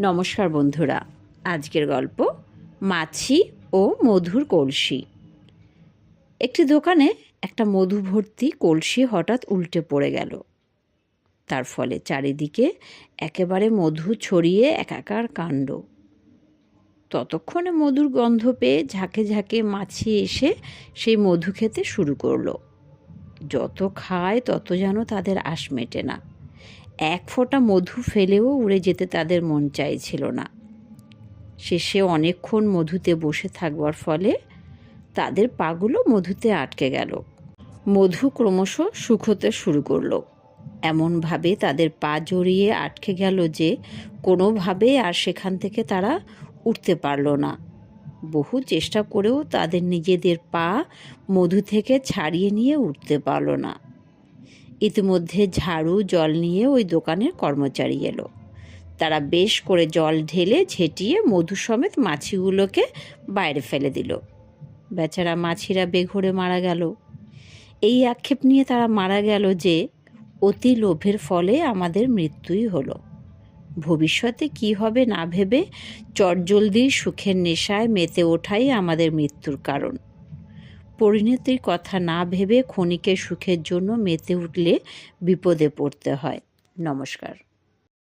নমস্কার বন্ধুরা। আজকের গল্প মাছি ও মধুর কলসি। একটি দোকানে একটা মধু ভর্তি কলসি হঠাৎ উল্টে পড়ে গেল। তার ফলে চারিদিকে একেবারে মধু ছড়িয়ে একাকার কাণ্ড। ততক্ষণে মধুর গন্ধ পেয়ে ঝাঁকে ঝাঁকে মাছি এসে সেই মধু খেতে শুরু করল। যত খায় তত যেন তাদের আশ মেটে না। এক ফোঁটা মধু ফেলেও উড়ে যেতে তাদের মন চাইছিল না। শেষে অনেকক্ষণ মধুতে বসে থাকবার ফলে তাদের পাগুলো মধুতে আটকে গেল। মধু ক্রমশ শুকোতে শুরু করল। এমনভাবে তাদের পা জড়িয়ে আটকে গেল যে কোনোভাবে আর সেখান থেকে তারা উঠতে পারল না। বহু চেষ্টা করেও তাদের নিজেদের পা মধু থেকে ছাড়িয়ে নিয়ে উঠতে পারল না। ইতিমধ্যে ঝাড়ু, জল নিয়ে ওই দোকানের কর্মচারী এলো। তারা বেশ করে জল ঢেলে, ঝেঁটিয়ে মধু সমেত মাছিগুলোকে বাইরে ফেলে দিল। বেচারা মাছিরা বেঘরে মারা গেল। এই আক্ষেপ নিয়ে তারা মারা গেল যে, অতি লোভের ফলে আমাদের মৃত্যুই হলো। ভবিষ্যতে কি হবে না ভেবে চটজলদি সুখের নেশায় মেতে ওঠাই আমাদের মৃত্যুর কারণ। পরিণতির কথা না ভেবে ক্ষণিকের সুখের জন্য মেতে উঠলে বিপদে পড়তে হয়। নমস্কার।